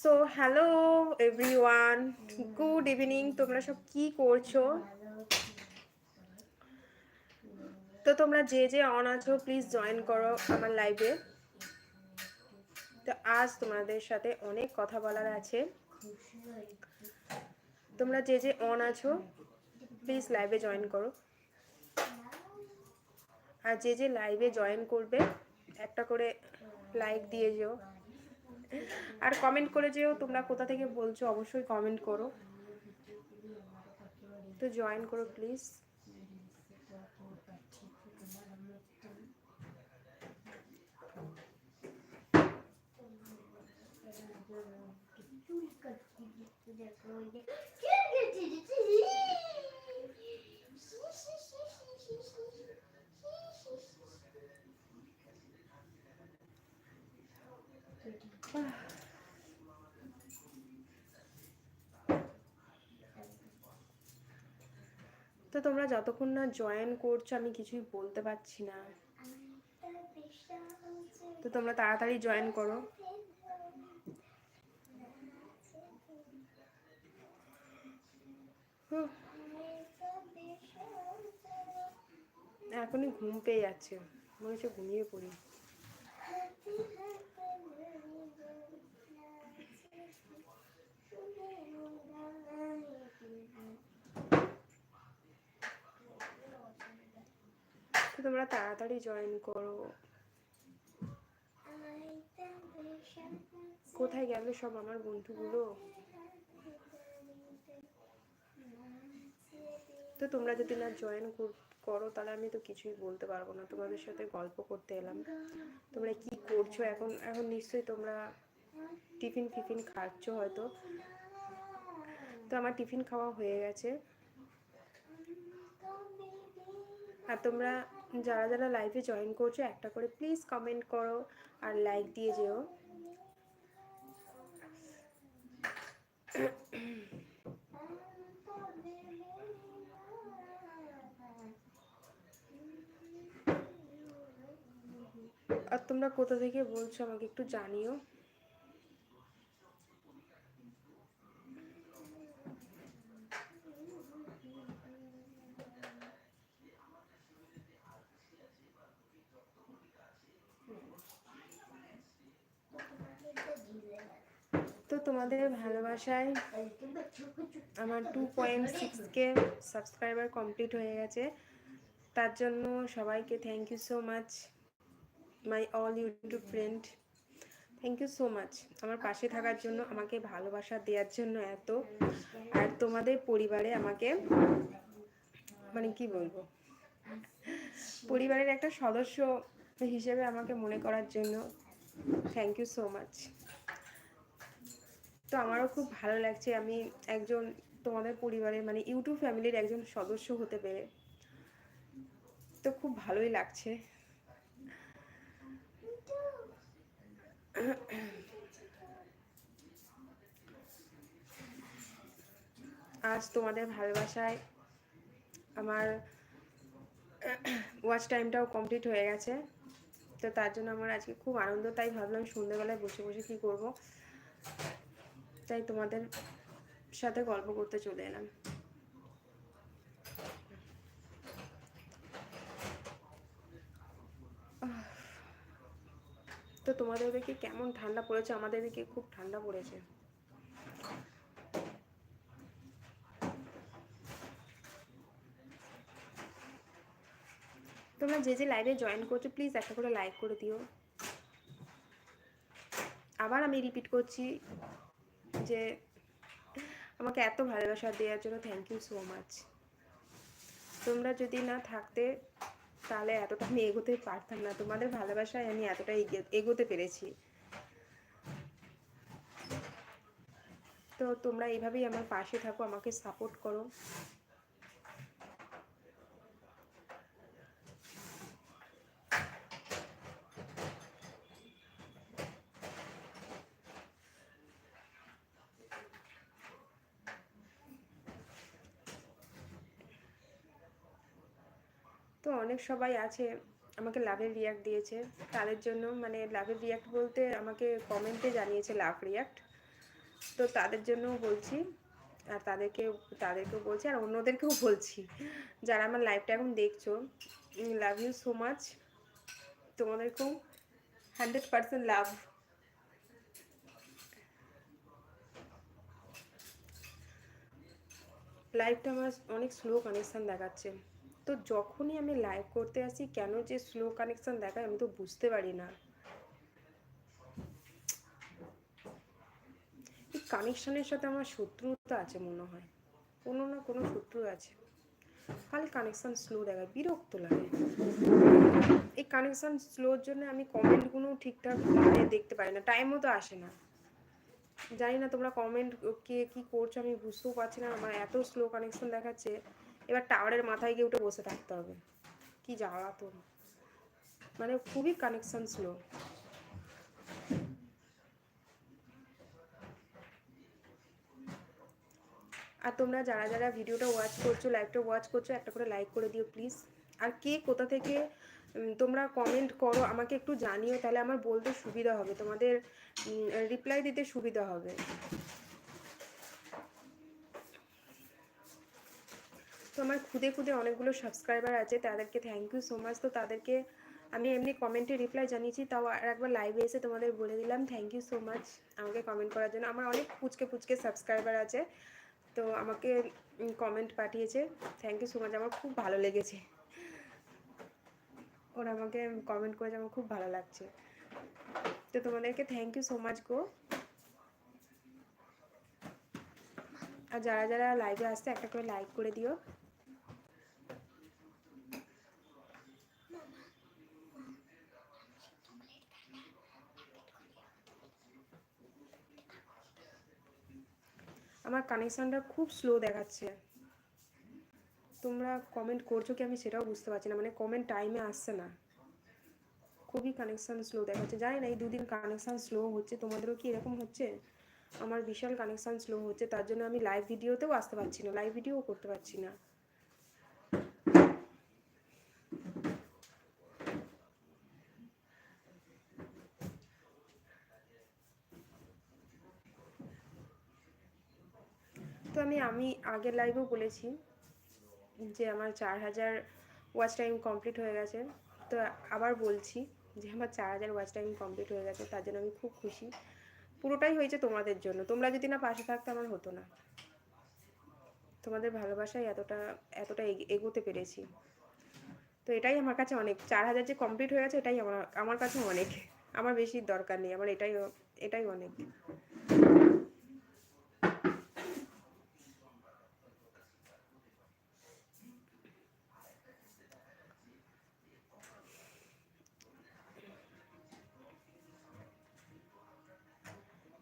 So hello everyone good evening তোমরা সব কি করছ? তো তোমরা যে যে অন আছো প্লিজ জয়েন করো আমার লাইভে তো আজ তোমাদের সাথে অনেক কথা বলার আছে। তোমরা যে যে অন আছো প্লিজ লাইভে জয়েন করো। আর যে যে লাইভে জয়েন করবে, একটা করে লাইক দিয়ে যেও। আর কমেন্ট করে যেও তোমরা কোথা থেকে বলছো অবশ্যই কমেন্ট করো তো জয়েন করো প্লিজ তো তোমরা যতক্ষণ না জয়েন করছ, আমি কিছুই বলতে পারছি না। তো তোমরা তাড়াতাড়ি জয়েন করো। এখনই ঘুম পেয়ে যাচ্ছে। মনে হচ্ছে ঘুমিয়ে পড়ি তো তোমরা তাড়াতাড়ি জয়েন করো। কোথায় গেল সব আমার বন্ধুগুলো? তো তোমরা যদি না জয়েন করো, তাহলে আমি তো কিছুই বলতে পারব না। তোমাদের সাথে গল্প করতে এলাম। তোমরা কি করছ এখন? এখন নিশ্চয়ই তোমরা টিফিন ফিফিন খাচ্ছ হয়তো। তো আমার টিফিন খাওয়া হয়ে গেছে। আর তোমরা যারা যারা লাইভে জয়েন করছ, একটা করে প্লিজ কমেন্ট করো আর লাইক দিয়ে যেও। আর তোমরা কোথা থেকে বলছো আমাকে একটু জানিও। তোমাদের ভালোবাসায় আমার two point six K subscriber complete হয়ে গেছে। তার জন্য সবাইকে thank you so much my all YouTube friend thank you so much আমার পাশে থাকার জন্য, আমাকে ভালোবাসা দেওয়ার জন্য এত। আর তোমাদের পরিবারে আমাকে মানে কি বলব? পরিবারের একটা সদস্য হিসেবে আমাকে মনে করার জন্য থ্যাংক ইউ সো মাচ তো আমারও খুব ভালো লাগছে। আমি একজন তোমাদের পরিবারের মানে ইউটিউব ফ্যামিলির একজন সদস্য হতে পেরে। তো খুব ভালোই লাগছে। আজ তোমাদের ভালোবাসায় আমার ওয়াচ টাইমটাও কমপ্লিট হয়ে গেছে। তো তার জন্য আমার আজকে খুব আনন্দ, তাই ভাবলাম সন্ধ্যেবেলায় বসে বসে কী করব? তাই তোমাদের সাথে গল্প করতে চলে এলাম। তো তোমাদের কেমন ঠান্ডা পড়েছে? আমাদের খুব ঠান্ডা পড়েছে। তোমরা যে যে লাইভে জয়েন করছ প্লিজ একটা করে লাইক করে দিও। আবার আমি রিপিট করছি। যে আমাকে এত ভালোবাসা দেওয়ার জন্য থ্যাংক ইউ সো মাচ তোমরা যদি না থাকতে, তাহলে এতটা আমি এগোতে পারতাম না। তোমাদের ভালোবাসায় আমি এতটা এগোতে পেরেছি। তো তোমরা এভাবেই আমার পাশে থাকো, আমাকে সাপোর্ট করো। তো অনেক সবাই আছে, আমাকে লাভের রিয়াক্ট দিয়েছে। তাদের জন্য মানে লাভের রিয়াক্ট বলতে আমাকে কমেন্টে জানিয়েছে লাভ রিয়াক্ট তো তাদের জন্য বলছি, আর তাদেরকে তাদেরকেও বলছি, আর অন্যদেরকেও বলছি। যারা আমার লাইভটা এখন দেখছ লাভ ইউ সো মাচ তোমাদেরকেও হান্ড্রেড পার্সেন্ট লাভ লাইভটা আমার অনেক স্লো কানেকশান দেখাচ্ছে। তো যখনই আমি লাইভ করতে আসি, কেন যে স্লো কানেকশান দেখায় আমি তো বুঝতে পারি না। এই কানেকশানের সাথে আমার শত্রুতা আছে মনে হয়। কোনো না কোনো শত্রু আছে। খালি কানেকশান স্লো দেখায়, বিরক্ত লাগে। এই কানেকশান স্লোর জন্য আমি কমেন্টগুলো ঠিকঠাক দেখতে পারি না টাইমও তো আসে না। জানি না তোমরা কমেন্ট কে কী করছ আমি বুঝতেও পারছি না, আমার এত স্লো কানেকশন দেখাচ্ছে। এবার টাওয়ারের মাথায় গিয়ে উঠে বসে থাকতে হবে। কি তো মানে খুবই কানেকশন স্লো আর তোমরা যারা যারা ভিডিওটা ওয়াচ করছ লাইভটা ওয়াচ করছ, একটা করে লাইক করে দিও প্লিজ আর কে কোথা থেকে তোমরা কমেন্ট করো, আমাকে একটু জানিও, তাহলে আমার বলতে সুবিধা হবে। তোমাদের রিপ্লাই দিতে সুবিধা হবে। আমার খুদে খুদে অনেকগুলো সাবস্ক্রাইবার আছে, তাদেরকে থ্যাংক ইউ সো মাচ তো তাদেরকে আমি এমনি কমেন্টে রিপ্লাই জানিয়েছি, তাও আর একবার লাইভে এসে তোমাদের বলে দিলাম থ্যাংক ইউ সো মাচ আমাকে কমেন্ট করার জন্য। আমার অনেক পুচকে পুচকে সাবস্ক্রাইবার আছে, তো আমাকে কমেন্ট পাঠিয়েছে থ্যাংক ইউ সো মাচ আমার খুব ভালো লেগেছে। ওরা আমাকে কমেন্ট করেছে, আমার খুব ভালো লাগছে। তো তোমাদেরকে থ্যাংক ইউ সো মাচ গো। আর যারা যারা লাইভে আসছে, একটা করে লাইক করে দিও। আমার কানেকশানটা খুব স্লো দেখাচ্ছে। তোমরা কমেন্ট করছ কি আমি সেটাও বুঝতে পারছি না মানে কমেন্ট টাইমে আসছে না। খুবই কানেকশান স্লো দেখাচ্ছে। জানি না, এই দুদিন কানেকশান স্লো হচ্ছে। তোমাদেরও কি এরকম হচ্ছে? আমার বিশাল কানেকশান স্লো হচ্ছে, তার জন্য আমি লাইভ ভিডিওতেও আসতে পারছি না লাইভ ভিডিও করতে পারছি না। আমি আমি আগের লাইভেও বলেছি যে আমার চার হাজার ওয়াচ টাইম কমপ্লিট হয়ে গেছে। তো আবার বলছি যে আমার চার হাজার ওয়াচ টাইম কমপ্লিট হয়ে গেছে, তার জন্য আমি খুব খুশি। পুরোটাই হয়েছে তোমাদের জন্য। তোমরা যদি না পাশে থাকতে আমার হতো না। তোমাদের ভালোবাসায় এতটা এতটা এগোতে পেরেছি। তো এটাই আমার কাছে অনেক, চার হাজার যে কমপ্লিট হয়ে গেছে এটাই আমার আমার কাছে অনেক। আমার বেশি দরকার নেই, আমার এটাই এটাই অনেক।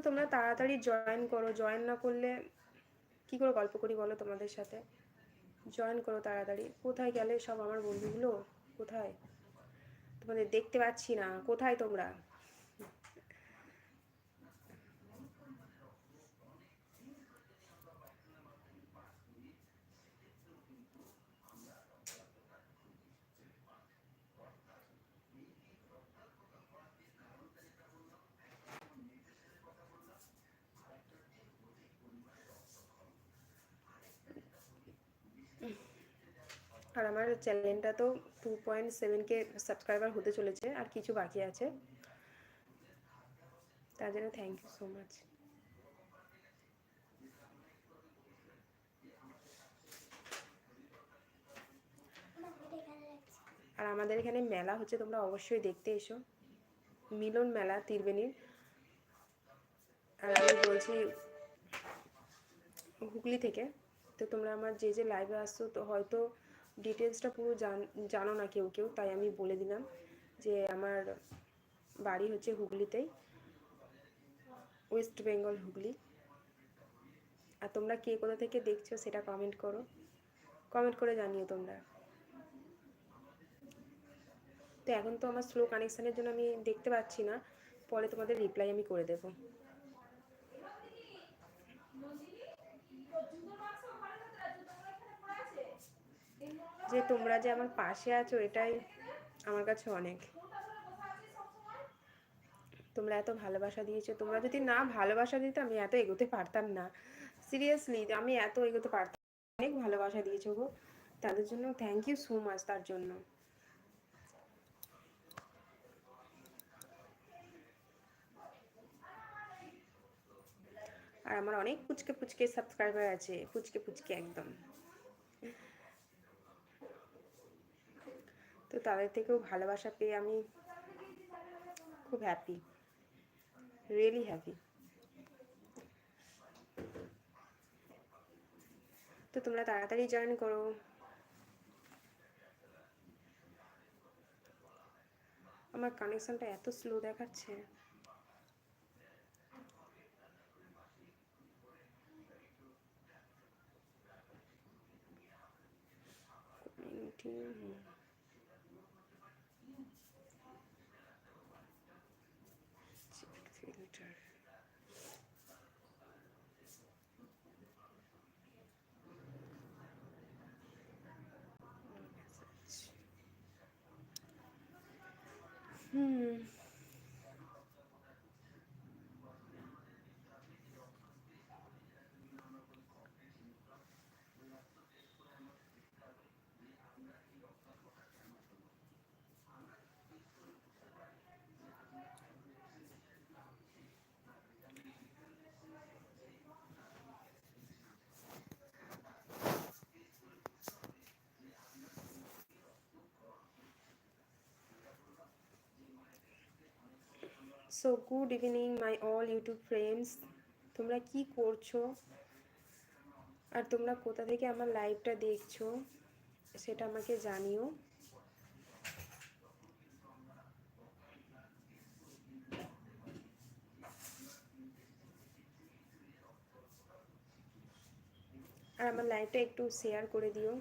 তোমরা তাড়াতাড়ি জয়েন করো। জয়েন না করলে কি করে গল্প করি বলো তোমাদের সাথে? জয়েন করো তাড়াতাড়ি। কোথায় গেলে সব আমার বন্ধুগুলো? কোথায়? তোমাদের দেখতে পাচ্ছি না। কোথায় তোমরা? আর আমার চ্যানেলটা তো two point seven K subscriber হতে চলেছে, আর কিছু বাকি আছে। তার জন্য থ্যাংক ইউ সো মাচ আর আমাদের এখানে মেলা হচ্ছে, তোমরা অবশ্যই দেখতে এসো। মিলন মেলা ত্রিবেণীর আর আমি বলছি হুগলি থেকে, তো তোমরা আমার যে যে লাইভে আসছো, তো হয়তো ডিটেলসটা পুরো জানো না কেউ কেউ, তাই আমি বলে দিলাম যে আমার বাড়ি হচ্ছে হুগলিতেই ওয়েস্ট বেঙ্গল হুগলি। আর তোমরা কে কোথা থেকে দেখছ সেটা কমেন্ট করো। কমেন্ট করে জানিও তোমরা। তো এখন তো আমার স্লো কানেকশানের জন্য আমি দেখতে পাচ্ছি না, পরে তোমাদের রিপ্লাই আমি করে দেবো। যে তোমরা যে আমার পাশে আছো, এটাই আমার কাছে অনেক। তোমরা এত ভালোবাসা দিয়েছ। তোমরা যদি না ভালোবাসা দিতে, আমি এত এগোতে পারতাম না। সিরিয়াসলি আমি এত এগোতে পারতাম অনেক ভালোবাসা দিয়েছ গো। তাদের জন্য থ্যাংক ইউ সো মাচ তার জন্য। আর আমার অনেক পুচকে পুচকে সাবস্ক্রাইবার আছে। পুচকে পুচকে একদম। তাদের থেকেও ভালোবাসা পেয়ে আমি খুব হ্যাপি রিয়েলি হ্যাপি তো তোমরা তাড়াতাড়ি জয়েন করো। আমার কানেকশনটা এত স্লো দেখাচ্ছে। So good evening my all YouTube friends তোমরা কি করছ? আর তোমরা কোথা থেকে আমার লাইভটা দেখছ? সেটা আমাকে জানিও। আর আমার লাইভটা একটু শেয়ার করে দিও।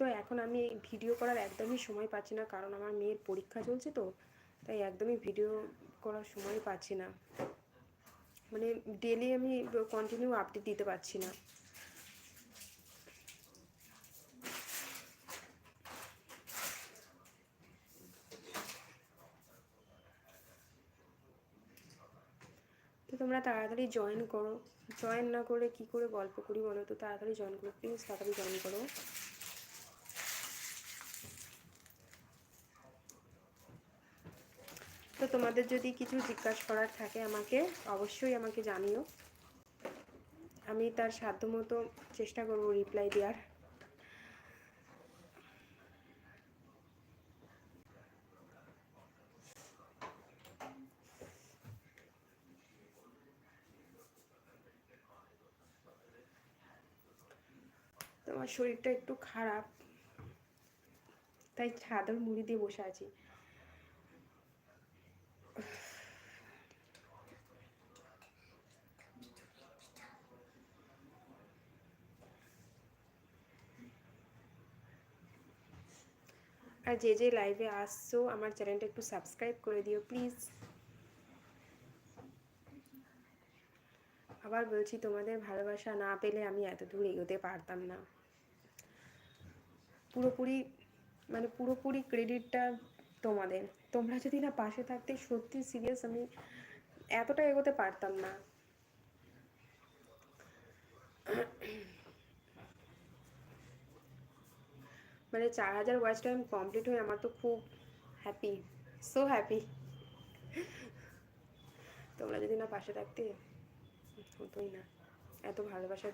তো এখন আমি ভিডিও করার একদমই সময় পাচ্ছি না, কারণ আমার মেয়ের পরীক্ষা চলছে তো, তাই একদমই ভিডিও করার সময় পাচ্ছি না। মানে ডেলি আমি কন্টিনিউ আপডেট দিতে পারছি না। তো তোমরা তাড়াতাড়ি জয়েন করো। জয়েন না করে কি করে গল্প করি বলো তো? তাড়াতাড়ি জয়েন করো প্লিজ তাড়াতাড়ি জয়েন করো। তোমাদের যদি কিছু জিজ্ঞাসা করার থাকে আমাকে, অবশ্যই আমাকে জানিও। আমি তার সাধ্যমতো চেষ্টা করব রিপ্লাই দেওয়ার। তোমার শরীরটা একটু খারাপ, তাই চাদর মুড়ি দিয়ে বসে আছি। আর যে যে লাইভে আসছো, আমার চ্যানেলটা একটু সাবস্ক্রাইব করে দিও প্লিজ আবার বলছি, তোমাদের ভালোবাসা না পেলে আমি এত দূর এগোতে পারতাম না। পুরোপুরি মানে পুরোপুরি ক্রেডিটটা তোমাদের। তোমরা যদি না পাশে থাকতে সত্যি সিরিয়াস আমি এতটা এগোতে পারতাম না। মানে চার হাজার ওয়াচ টাইম কমপ্লিট হয়ে আমার তো খুব হ্যাপি সো হ্যাপি তোমরা যদি না পাশে থাকতে, হতোই না। এত ভালোবাসা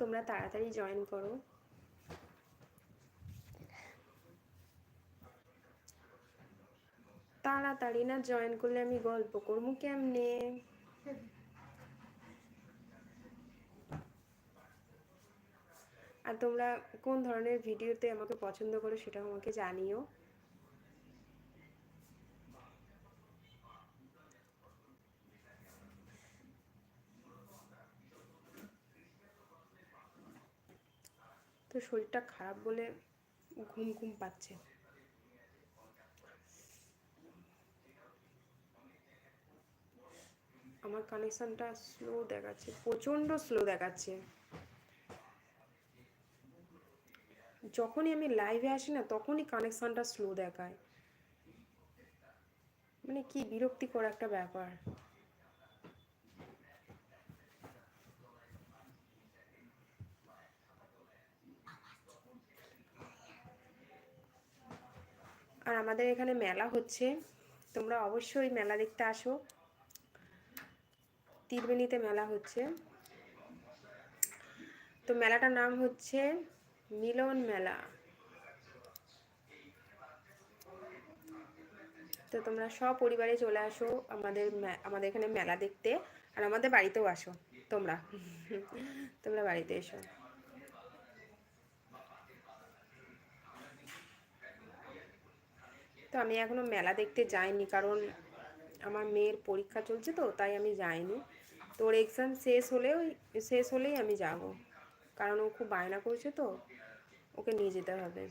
তোমরা তাড়াতাড়ি জয়েন করো। তাড়াতাড়ি না জয়েন করলে আমি গল্প করব কেমনে? আর তোমরা কোন ধরনের ভিডিওতে আমাকে পছন্দ করো সেটাও আমাকে জানিও। তো শরীরটা খারাপ বলে ঘুম ঘুম পাচ্ছে। আমার কানেকশনটা স্লো দেখাচ্ছে, প্রচণ্ড স্লো দেখাচ্ছে। যখনই আমি লাইভে আসি না, তখনই কানেকশনটা স্লো দেখায়। মানে কি বিরক্তিকর একটা ব্যাপার। আর আমাদের এখানে মেলা হচ্ছে। তোমরা অবশ্যই মেলা দেখতে আসো। তীরবেণীতে মেলা হচ্ছে। তো মেলাটার নাম হচ্ছে মিলন মেলা। তো তোমরা সব পরিবারে চলে আসো আমাদের আমাদের এখানে মেলা দেখতে। আর আমাদের বাড়িতেও আসো, তোমরা। তোমরা বাড়িতে এসো। তো আমি এখনও মেলা দেখতে যাইনি, কারণ আমার মেয়ের পরীক্ষা চলছে তো, তাই আমি যাইনি। তো ওর এক্সাম শেষ হলে শেষ হলেই আমি যাব, কারণ ও খুব বায়না করছে তো, ওকে নিয়ে যেতে হবে।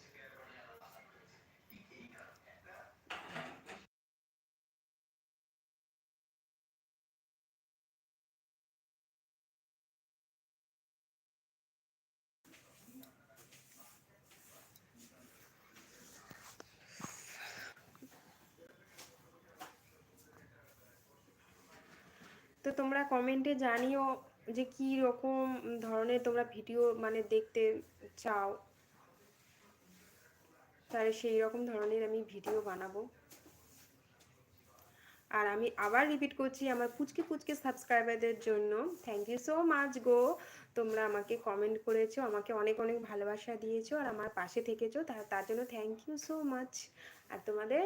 তো তোমরা কমেন্টে জানিও যে কি রকম ধরনের তোমরা ভিডিও মানে দেখতে চাও। তাহলে সেই রকম ধরনের আমি ভিডিও বানাবো। আর আমি আবার রিপিট করছি আমার পুচকে পুচকে সাবস্ক্রাইবারদের জন্য। থ্যাংক ইউ সো মাচ গো। তোমরা আমাকে কমেন্ট করেছ, আমাকে অনেক অনেক ভালোবাসা দিয়েছ আর আমার পাশে থেকেছো তার জন্য থ্যাংক ইউ সো মাচ আর তোমাদের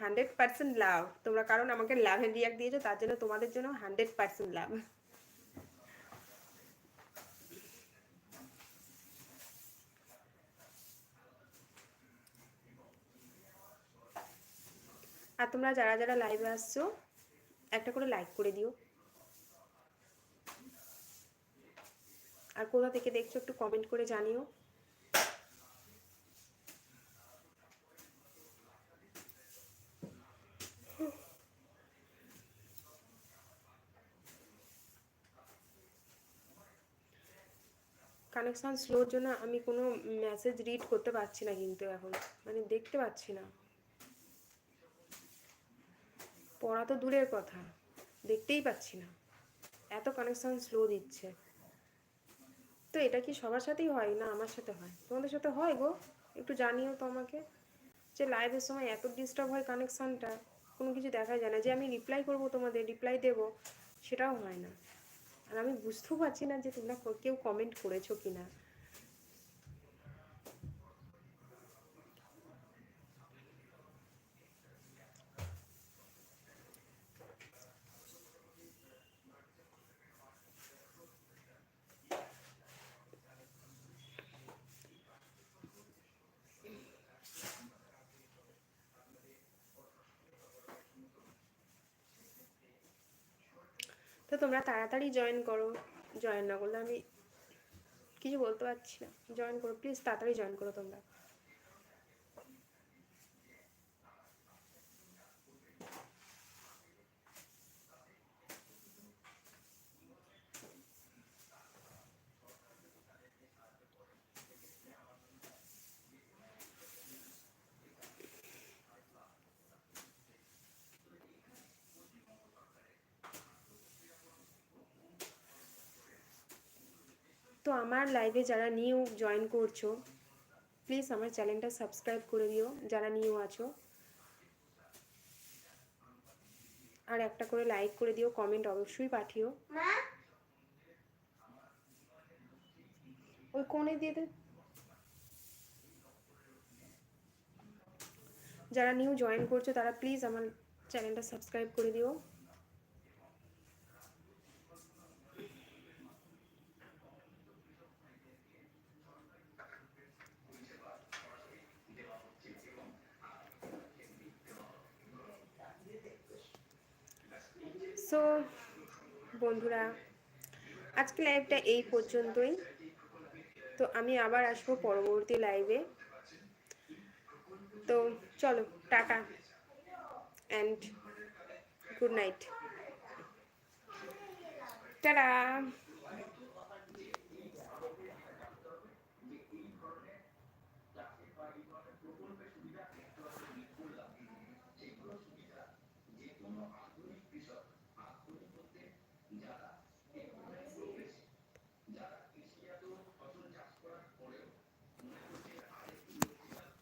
হান্ড্রেড পার্সেন্ট লাভ। তোমরা কারণ আমাকে লাভ লাভের রিয়াক্ট দিয়েছ, তার জন্য তোমাদের জন্য হান্ড্রেড পার্সেন্ট লাভ। আর তোমরা যারা যারা লাইভে আসছো, একটা করে লাইক করে দিও। আর কোথা থেকে দেখছ একটু কমেন্ট করে জানিও। কানেকশান স্লোর জন্য আমি কোনো মেসেজ রিড করতে পারছি না কিন্তু এখন। মানে দেখতে পাচ্ছি না। পড়া তো দূরের কথা। দেখতেই পাচ্ছি না। এত কানেকশান স্লো দিচ্ছে। তো এটা কি সবার সাথেই হয়? না, আমার সাথে হয়। তোমাদের সাথে হয় গো। একটু জানিও তো আমাকে। যে লাইভের সময় এত ডিস্টার্ব হয় কানেকশানটা কোনো কিছু দেখা যায় না। যে আমি রিপ্লাই করব তোমাদের রিপ্লাই দেব, সেটাও হয় না। আর আমি বুঝতেও পারছি না যে তোমরা কেউ কমেন্ট করেছ কি না তোমরা তাড়াতাড়ি জয়েন করো। জয়েন না করলে আমি কিছু বলতে পারছি না। জয়েন করো প্লিজ তাড়াতাড়ি জয়েন করো তোমরা। তো আমার লাইভে যারা নিউ জয়েন করছ প্লিজ আমার চ্যানেলটা সাবস্ক্রাইব করে দিও যারা নিউ আছো। আর একটা করে লাইক করে দিও কমেন্ট অবশ্যই পাঠিও। ওই কোণে দিয়ে দে। যারা নিউ জয়েন করছ তারা প্লিজ আমার চ্যানেলটা সাবস্ক্রাইব করে দিও। সো বন্ধুরা, আজকে লাইভটা এই পর্যন্তই। তো আমি আবার আসব পরবর্তী লাইভে তো চলো, tata and good night tata!